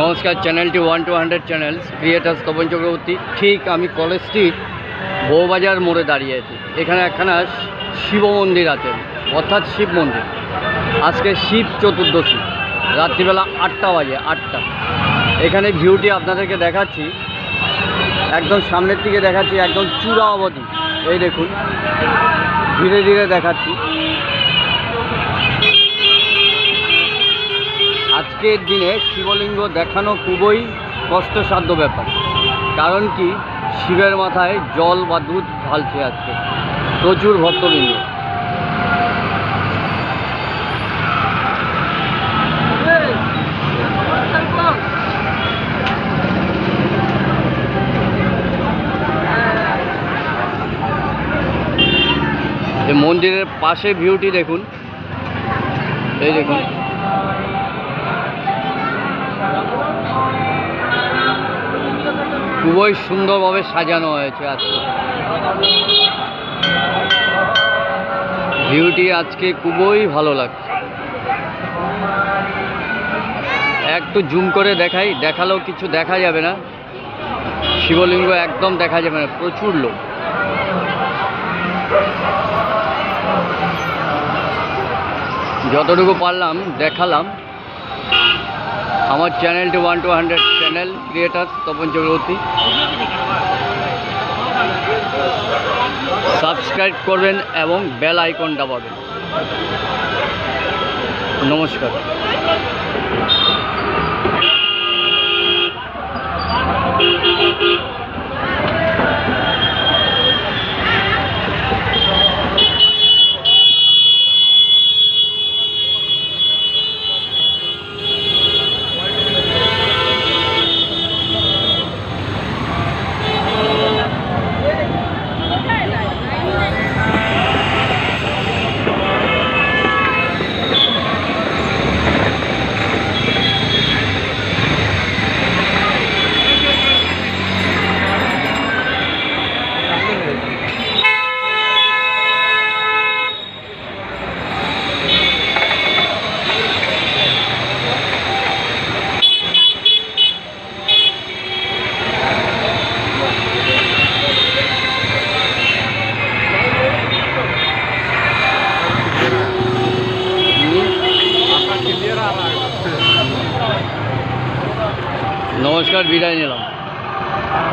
নমস্কার চ্যানেলটি one two hundred channel creators Tapan Chakraborty. ঠিক আমি কলেজ স্ট্রিট বউবাজার মোড়ে দাঁড়িয়ে আছি। এখানে একখানা শিব মন্দির আছে, অর্থাৎ শিব মন্দির। আজকে শিব চতুর্দশী, রাত্রিবেলা আটটা বাজে, আটটা। এখানে ভিউটি আপনাদেরকে দেখাচ্ছি, একদম সামনের দিকে দেখাচ্ছি, একদম চূড়া অবধি এই দেখুন, ধীরে ধীরে দেখাচ্ছি। আজকের দিনে শিবলিঙ্গ দেখানো খুবই কষ্টসাধ্য ব্যাপার। কারণ কি? শিবের মাথায় জল বা দুধ ঢালছে আজকে। প্রচুর ভক্তবৃন্দ। মন্দিরের পাশে ভিউটি দেখুন। এই দেখুন। খুবই সুন্দরভাবে সাজানো হয়েছে আজকে। ভিউটি আজকে খুবই ভালো লাগছে। একটু জুম করে দেখাই, দেখালেও কিছু দেখা যাবে না। শিবলিঙ্গ একদম দেখা যাবে না, প্রচুর লোক। যতটুকু পারলাম, দেখালাম। আমার চ্যানেলটি one two hundred channel creator Tapan Chakraborty. Subscribe করবেন এবং বেল আইকনটা পাবেন নমস্কার। নমস্কার বিদায় নিলাম।